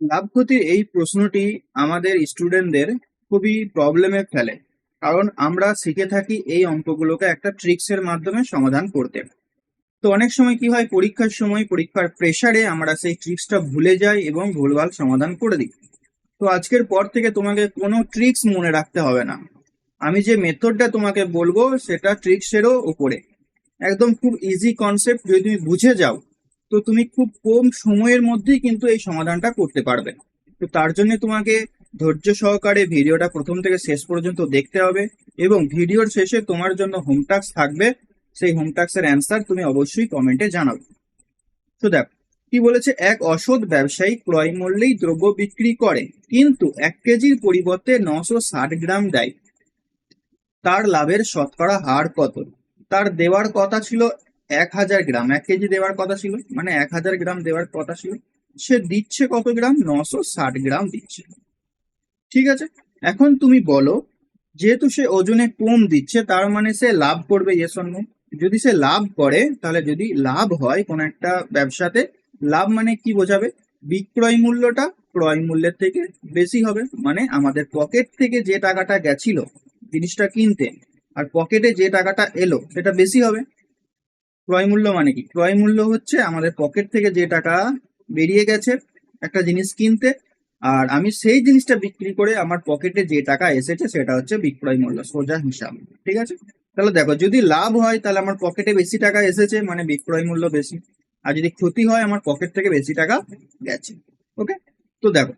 লাভ ক্ষতির এই প্রশ্নটি আমাদের স্টুডেন্টদের খুবই প্রবলেমে ফেলে। কারণ আমরা শিখে থাকি এই অঙ্কগুলোকে একটা ট্রিক্স এর মাধ্যমে সমাধান করতে। তো অনেক সময় কি হয়, পরীক্ষার সময় পরীক্ষার প্রেসারে আমরা সেই ট্রিক্সটা ভুলে যাই এবং ভুলভাল সমাধান করে দিই। তো আজকের পর থেকে তোমাকে কোনো ট্রিক্স মনে রাখতে হবে না। আমি যে মেথডটা তোমাকে বলব, সেটা ট্রিক্সেরও উপরে। একদম খুব ইজি কনসেপ্ট যদি তুমি বুঝে যাও তো তুমি খুব কম সময়ের মধ্যেই কিন্তু এই সমাধানটা করতে পারবে। তো তার জন্য তোমাকে ধৈর্য সহকারে ভিডিওটা প্রথম থেকে শেষ পর্যন্ত দেখতে হবে এবং ভিডিওর শেষে তোমার জন্য হোম টাস্ক থাকবে। সেই হোম টাস্কের অ্যান্সার তুমি অবশ্যই কমেন্টে জানাবে। তো দেখ, কি বলেছে? এক অসৎ ব্যবসায়ী ক্রয় মূল্যেই দ্রব্য বিক্রি করে, কিন্তু এক কেজির পরিবর্তে নশো ষাট গ্রাম দেয়। তার লাভের শতকরা হার কত? তার দেওয়ার কথা ছিল এক হাজার গ্রাম, এক কেজি দেওয়ার কথা ছিল মানে এক হাজার গ্রাম দেওয়ার কথা ছিল, সে দিচ্ছে কত গ্রাম? নশো ষাট গ্রাম দিচ্ছে। ঠিক আছে? এখন তুমি বলো, যেহেতু সে ওজনে কম দিচ্ছে, তার মানে সে লাভ করবে ইয়েস অন্য যদি সে লাভ করে, তাহলে যদি লাভ হয় কোন একটা ব্যবসাতে, লাভ মানে কি বোঝাবে? বিক্রয় মূল্যটা ক্রয় মূল্যের থেকে বেশি হবে মানে আমাদের পকেট থেকে যে টাকাটা গেছিল জিনিসটা কিনতে, আর পকেটে যে টাকাটা এলো, সেটা বেশি হবে। ক্রয় মূল্য মানে কি? ক্রয় মূল্য হচ্ছে আমাদের পকেট থেকে যে টাকা বেরিয়ে গেছে একটা জিনিস কিনতে, আর আমি সেই জিনিসটা বিক্রি করে আমার পকেটে যে টাকা এসেছে সেটা হচ্ছে বিক্রয় মূল্য, সোজা হিসাব, ঠিক আছে? তাহলে দেখো, যদি লাভ হয় তাহলে আমার পকেটে বেশি টাকা এসেছে মানে বিক্রয় মূল্য বেশি, আর যদি ক্ষতি হয় আমার পকেট থেকে বেশি টাকা গেছে ওকে তো দেখো,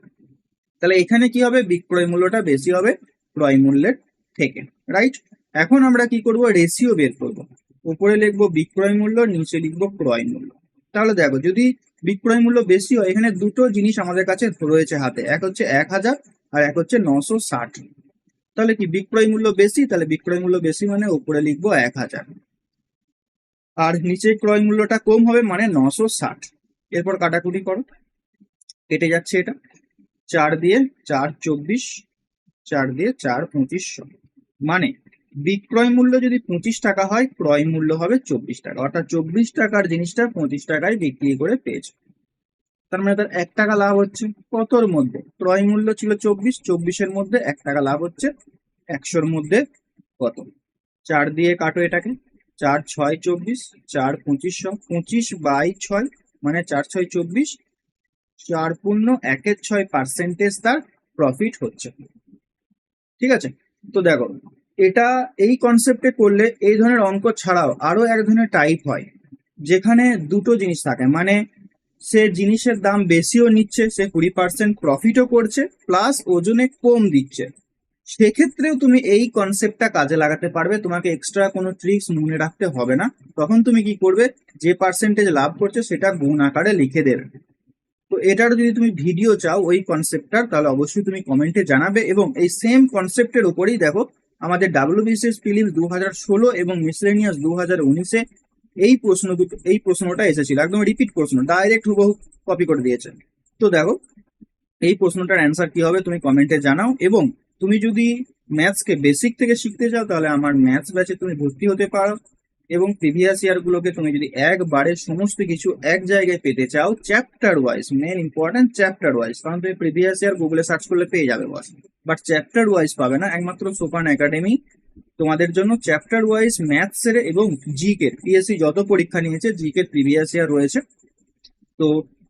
তাহলে এখানে কি হবে? বিক্রয় মূল্যটা বেশি হবে ক্রয় মূল্যের থেকে রাইট এখন আমরা কি করব? রেশিও বের করব। উপরে লিখব বিক্রয় মূল্য, নিচে লিখব ক্রয় মূল্য। তাহলে দেখো, যদি বিক্রয় মূল্য বেশি হয়, এখানে দুটো জিনিস আমাদের কাছে রয়েছে হাতে, এক হচ্ছে এক হাজার আর এক হচ্ছে নশো ষাট। তাহলে কি বিক্রয় মূল্য বেশি? তাহলে বিক্রয় মূল্য বেশি মানে উপরে লিখব এক হাজার। আর নিচে ক্রয় মূল্যটা কম হবে মানে নশো ষাট। এরপর কাটাকুটি করো। কেটে যাচ্ছে এটা। চার দিয়ে চার চব্বিশ, চার দিয়ে চার পঁচিশশো মানে বিক্রয় মূল্য যদি পঁচিশ টাকা হয়, ক্রয় মূল্য হবে চব্বিশ টাকা। অর্থাৎ চব্বিশ টাকার জিনিসটা পঁচিশ টাকায় বিক্রি করে পেয়েছে। তার মানে তার এক টাকা লাভ হচ্ছে কতর মধ্যে? ক্রয় মূল্য ছিল চব্বিশ, চব্বিশের মধ্যে এক টাকা লাভ হচ্ছে একশোর মধ্যে কত? চার দিয়ে কাটো এটাকে। চার ছয় চব্বিশ, চার পঁচিশশো পঁচিশ বাই ছয় মানে চার ছয় চব্বিশ, চার পূর্ণ একের ছয় পার্সেন্টেজ তার প্রফিট হচ্ছে। ঠিক আছে? তো দেখো এটা এই কনসেপ্টে করলে এই ধরনের অঙ্ক ছাড়াও আরও এক ধরনের টাইপ হয়, যেখানে দুটো জিনিস থাকে। মানে সে জিনিসের দাম বেশিও নিচ্ছে, সে কুড়ি পার্সেন্ট প্রফিটও করছে প্লাস ওজনে কম দিচ্ছে। সেক্ষেত্রেও তুমি এই কনসেপ্টটা কাজে লাগাতে পারবে, তোমাকে এক্সট্রা কোনো ট্রিক্স মনে রাখতে হবে না। তখন তুমি কি করবে, যে পার্সেন্টেজ লাভ করছে সেটা গুণ আকারে লিখে দেবে। তো এটার যদি তুমি ভিডিও চাও ওই কনসেপ্টটার তাহলে অবশ্যই তুমি কমেন্টে জানাবে এবং এই সেম কনসেপ্টের উপরেই দেখো আমাদের ডাব্লিউবিসিএস ফিলিমস দু হাজার ষোলো এবং মিসলেনিয়াস দু হাজার উনিশে এই প্রশ্ন দুটো, এই প্রশ্নটা এসেছিল, একদম রিপিট প্রশ্ন ডাইরেক্ট হুবহু কপি করে দিয়েছে। তো দেখো, এই প্রশ্নটার অ্যান্সার কি হবে তুমি কমেন্টে জানাও এবং তুমি যদি ম্যাথসকে বেসিক থেকে শিখতে চাও তাহলে আমার ম্যাথস ব্যাচে তুমি ভর্তি হতে পারো এবং প্রিভিয়াস ইয়ার গুলোকে তুমি যদি একবারে সমস্ত কিছু এক জায়গায় পেতে চাও chapter wise main important chapter wise কারণ তুমি প্রিভিয়াস ইয়ার গুগলে সার্চ করলে পেয়ে যাবে বস বাট চ্যাপ্টার ওয়াইজ পাবে না। একমাত্র সোপান একাডেমি তোমাদের জন্য চ্যাপ্টার ওয়াইজ ম্যাথসের এবং জিকের পিএসসি যত পরীক্ষা নিয়েছে জিকের প্রিভিয়াস ইয়ার রয়েছে। তো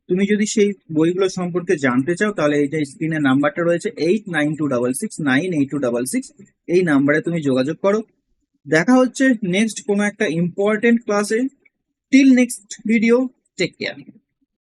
তুমি যদি সেই বইগুলো সম্পর্কে জানতে চাও, তাহলে এইটা স্ক্রিনে নাম্বারটা রয়েছে eight nine two double six nine eight two double six এই নাম্বারে তুমি যোগাযোগ করো। দেখা হচ্ছে নেক্সট কোনো একটা ইম্পর্টেন্ট ক্লাসে till next video take care